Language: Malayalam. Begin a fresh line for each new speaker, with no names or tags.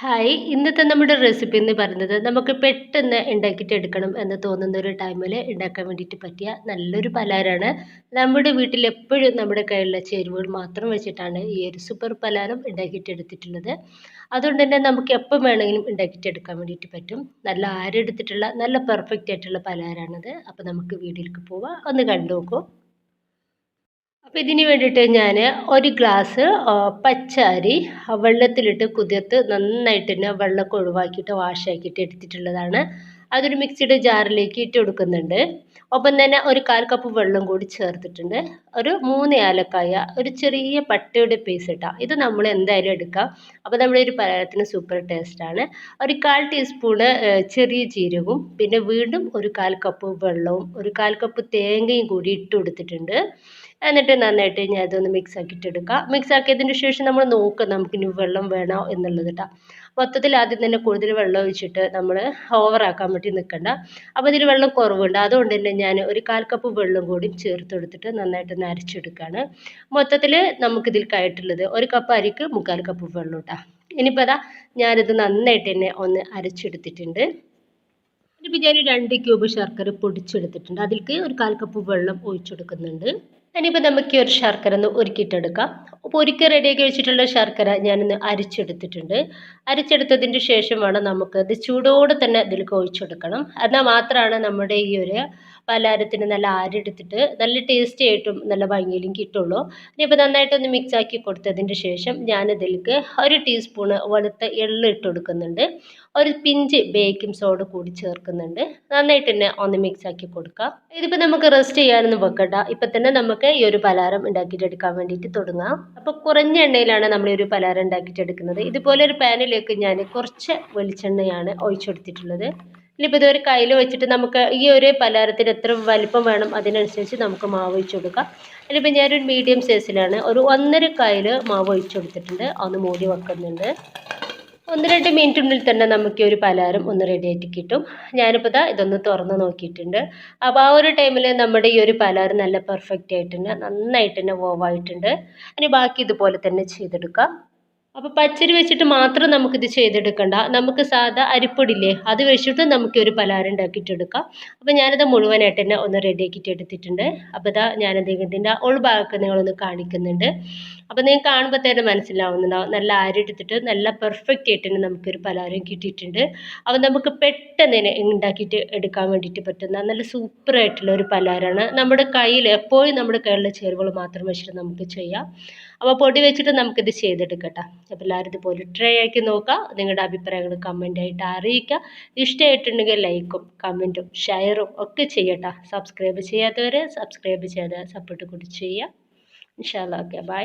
ഹായ് ഇന്നത്തെ നമ്മുടെ റെസിപ്പി എന്ന് പറയുന്നത് നമുക്ക് പെട്ടെന്ന് ഉണ്ടാക്കിയിട്ട് എടുക്കണം എന്ന് തോന്നുന്ന ഒരു ടൈമിൽ ഉണ്ടാക്കാൻ വേണ്ടിയിട്ട് പറ്റിയ നല്ലൊരു പലഹാരമാണ്. നമ്മുടെ വീട്ടിൽ എപ്പോഴും നമ്മുടെ കയ്യിലുള്ള ചേരുവകൾ മാത്രം വെച്ചിട്ടാണ് ഈ ഒരു സൂപ്പർ പലഹാരം ഉണ്ടാക്കിയിട്ട് എടുത്തിട്ടുള്ളത്. അതുകൊണ്ട് തന്നെ നമുക്ക് എപ്പം വേണമെങ്കിലും ഉണ്ടാക്കിയിട്ട് എടുക്കാൻ വേണ്ടിയിട്ട് പറ്റും. നല്ല ആരെടുത്തിട്ടുള്ള നല്ല പെർഫെക്റ്റ് ആയിട്ടുള്ള പലഹാരമാണിത്. അപ്പോൾ നമുക്ക് വീട്ടിലേക്ക് പോവാം. ഒന്ന് കണ്ടു നോക്കൂ. അപ്പോൾ ഇതിന് വേണ്ടിയിട്ട് ഞാൻ ഒരു ഗ്ലാസ് പച്ച അരി വെള്ളത്തിലിട്ട് കുതിർത്ത് നന്നായിട്ട് തന്നെ വെള്ളമൊക്കെ ഒഴിവാക്കിയിട്ട് വാഷാക്കിയിട്ട് എടുത്തിട്ടുള്ളതാണ്. അതൊരു മിക്സിയുടെ ജാറിലേക്ക് ഇട്ട് കൊടുക്കുന്നുണ്ട്. ഒപ്പം തന്നെ ഒരു കാൽ കപ്പ് വെള്ളം കൂടി ചേർത്തിട്ടുണ്ട്. ഒരു മൂന്ന് ഏലക്കായ ഒരു ചെറിയ പട്ടയുടെ പീസ് ഇട്ടാൽ ഇത് നമ്മൾ എന്തായാലും എടുക്കാം. അപ്പോൾ നമ്മുടെ ഒരു പലഹാരത്തിന് സൂപ്പർ ടേസ്റ്റാണ് ഒരു കാൽ ടീസ്പൂണ് ചെറിയ ജീരകവും പിന്നെ വീണ്ടും ഒരു കാൽ കപ്പ് വെള്ളവും ഒരു കാൽ കപ്പ് തേങ്ങയും കൂടി ഇട്ട് കൊടുത്തിട്ടുണ്ട്. എന്നിട്ട് നന്നായിട്ട് ഞാൻ അതൊന്ന് മിക്സ് ആക്കിയിട്ട് എടുക്കാം മിക്സ് ആക്കിയതിന് ശേഷം നമ്മൾ നോക്കുക നമുക്ക് ഇനി വെള്ളം വേണോ എന്നുള്ളത് കേട്ടോ മൊത്തത്തിൽ ആദ്യം തന്നെ കൂടുതൽ വെള്ളം ഒഴിച്ചിട്ട് നമ്മൾ ഓവറാക്കാൻ വേണ്ടി നിൽക്കണ്ട. അപ്പോൾ ഇതിൽ വെള്ളം കുറവുണ്ട്. അതുകൊണ്ട് തന്നെ ഞാൻ ഒരു കാൽ കപ്പ് വെള്ളം കൂടി ചേർത്തെടുത്തിട്ട് നന്നായിട്ട് ഒന്ന് അരച്ചെടുക്കുകയാണ്. മൊത്തത്തിൽ നമുക്കിതിൽ കയറ്റുള്ളത് ഒരു കപ്പ് അരിക്ക് മുക്കാൽ കപ്പ് വെള്ളം കേട്ടോ ഇനിയിപ്പോൾ അതാ ഞാനിത് നന്നായിട്ട് തന്നെ ഒന്ന് അരച്ചെടുത്തിട്ടുണ്ട്. ഇനിയിപ്പോൾ ഞാൻ രണ്ട് ക്യൂബ് ശർക്കര പൊടിച്ചെടുത്തിട്ടുണ്ട്. അതിലേക്ക് ഒരു കാൽ കപ്പ് വെള്ളം ഒഴിച്ചെടുക്കുന്നുണ്ട്. ഇനിയിപ്പോൾ നമുക്ക് ഒരു ശർക്കര ഒന്ന് ഒരുക്കിയിട്ടെടുക്കാം അപ്പോൾ ഒരുക്കി റെഡിയാക്കി വെച്ചിട്ടുള്ള ശർക്കര ഞാനൊന്ന് അരിച്ചെടുത്തിട്ടുണ്ട്. അരിച്ചെടുത്തതിന് ശേഷം വേണം നമുക്ക് ഇത് ചൂടോടെ തന്നെ ഇതിലേക്ക് ഒഴിച്ചെടുക്കണം. എന്നാൽ മാത്രമാണ് നമ്മുടെ ഈ ഒരു പലഹാരത്തിന് നല്ല ആരെടുത്തിട്ട് നല്ല ടേസ്റ്റി ആയിട്ടും നല്ല ഭംഗിയിലും കിട്ടുള്ളൂ. ഇനിയിപ്പോൾ നന്നായിട്ടൊന്ന് മിക്സ് ആക്കി കൊടുത്തതിന് ശേഷം ഞാനിതിലേക്ക് ഒരു ടീസ്പൂൺ വെളുത്ത എള്ള് ഇട്ട് കൊടുക്കുന്നുണ്ട്. ഒരു പിഞ്ച് ബേക്കിംഗ് സോഡ കൂടി ചേർക്കുന്നുണ്ട്. നന്നായിട്ട് തന്നെ ഒന്ന് മിക്സ് ആക്കി കൊടുക്കാം. ഇതിപ്പോൾ നമുക്ക് റെസ്റ്റ് ചെയ്യാനൊന്നും വെക്കണ്ട. ഇപ്പം തന്നെ നമുക്ക് ഈ ഒരു പലഹാരം ഉണ്ടാക്കിയിട്ടെടുക്കാൻ വേണ്ടിയിട്ട് തുടങ്ങാം. അപ്പോൾ കുറഞ്ഞ എണ്ണയിലാണ് നമ്മൾ ഈ ഒരു പലഹാരം ഉണ്ടാക്കിയിട്ടെടുക്കുന്നത്. ഇതുപോലെ ഒരു പാനിലേക്ക് ഞാൻ കുറച്ച് വെളിച്ചെണ്ണയാണ് ഒഴിച്ചെടുത്തിട്ടുള്ളത്. ഇനിയിപ്പോൾ ഇതൊരു കയ്യിൽ വെച്ചിട്ട് നമുക്ക് ഈ ഒരു പലഹാരത്തിന് എത്ര വലിപ്പം വേണം അതിനനുസരിച്ച് നമുക്ക് മാവ് ഒഴിച്ചു കൊടുക്കാം. ഇനിയിപ്പോൾ ഞാനൊരു മീഡിയം സൈസിലാണ് ഒരു ഒന്നര കയ്യിൽ മാവ് ഒഴിച്ചു കൊടുത്തിട്ടുണ്ട്. ഒന്ന് മൂടി വെക്കുന്നുണ്ട്. ഒന്ന് രണ്ട് മിനിറ്റിനുള്ളിൽ തന്നെ നമുക്ക് ഒരു പലഹാരം ഒന്ന് റെഡി ആയിട്ട് കിട്ടും. ഞാനിപ്പോൾ ഇതാ ഇതൊന്ന് തുറന്ന് നോക്കിയിട്ടുണ്ട്. അപ്പോൾ ആ ഒരു ടൈമിൽ നമ്മുടെ ഈ ഒരു പലഹാരം നല്ല പെർഫെക്റ്റ് ആയിട്ടുണ്ട് നന്നായിട്ട് തന്നെ വോവായിട്ടുണ്ട് ഇനി ബാക്കി ഇതുപോലെ തന്നെ ചെയ്തെടുക്കാം. അപ്പോൾ പച്ചരി വെച്ചിട്ട് മാത്രം നമുക്കിത് ചെയ്തെടുക്കണ്ട. നമുക്ക് സാധാ അരിപ്പൊടിയില്ലേ അത് വെച്ചിട്ട് നമുക്ക് ഒരു പലഹാരം ഉണ്ടാക്കിയിട്ടെടുക്കാം. അപ്പോൾ ഞാനത് മുഴുവനായിട്ട് തന്നെ ഒന്ന് റെഡിയാക്കിയിട്ട് എടുത്തിട്ടുണ്ട്. അപ്പോൾ ഇതാ ഞാനത് ഇതിന്റെ ഉൾഭാഗമൊക്കെ നിങ്ങളൊന്ന് കാണിക്കുന്നുണ്ട്. അപ്പോൾ നിങ്ങൾ കാണുമ്പോൾ തന്നെ മനസ്സിലാവുന്നുണ്ടാവും. നല്ല അരിയെടുത്തിട്ട് നല്ല പെർഫെക്റ്റ് ആയിട്ട് തന്നെ നമുക്കൊരു പലഹാരം കിട്ടിയിട്ടുണ്ട്. അപ്പോൾ നമുക്ക് പെട്ടെന്ന് തന്നെ ഉണ്ടാക്കിയിട്ട് എടുക്കാൻ വേണ്ടിയിട്ട് പറ്റുന്ന നല്ല സൂപ്പറായിട്ടുള്ള ഒരു പലഹാരമാണ്. നമ്മുടെ കയ്യിൽ എപ്പോഴും നമ്മുടെ കയ്യിലുള്ള ചേരുവകൾ മാത്രം വെച്ചിട്ട് നമുക്ക് ചെയ്യാം. അപ്പോൾ പൊടി വെച്ചിട്ട് നമുക്കിത് ചെയ്തെടുക്കട്ടെ. അപ്പോൾ ഇതുപോലെ ട്രൈ ആക്കി നോക്കുക നിങ്ങളുടെ അഭിപ്രായങ്ങൾ കമന്റായിട്ട് അറിയിക്കുക ഇഷ്ടമായിട്ടുണ്ടെങ്കിൽ ലൈക്കും കമന്റും ഷെയറും ഒക്കെ ചെയ്യട്ടെ. സബ്സ്ക്രൈബ് ചെയ്യാത്തവർ സബ്സ്ക്രൈബ് ചെയ്ത് സപ്പോർട്ട് കൂടി ചെയ്യുക ഇൻഷാല്ല ഓക്കെ ബൈ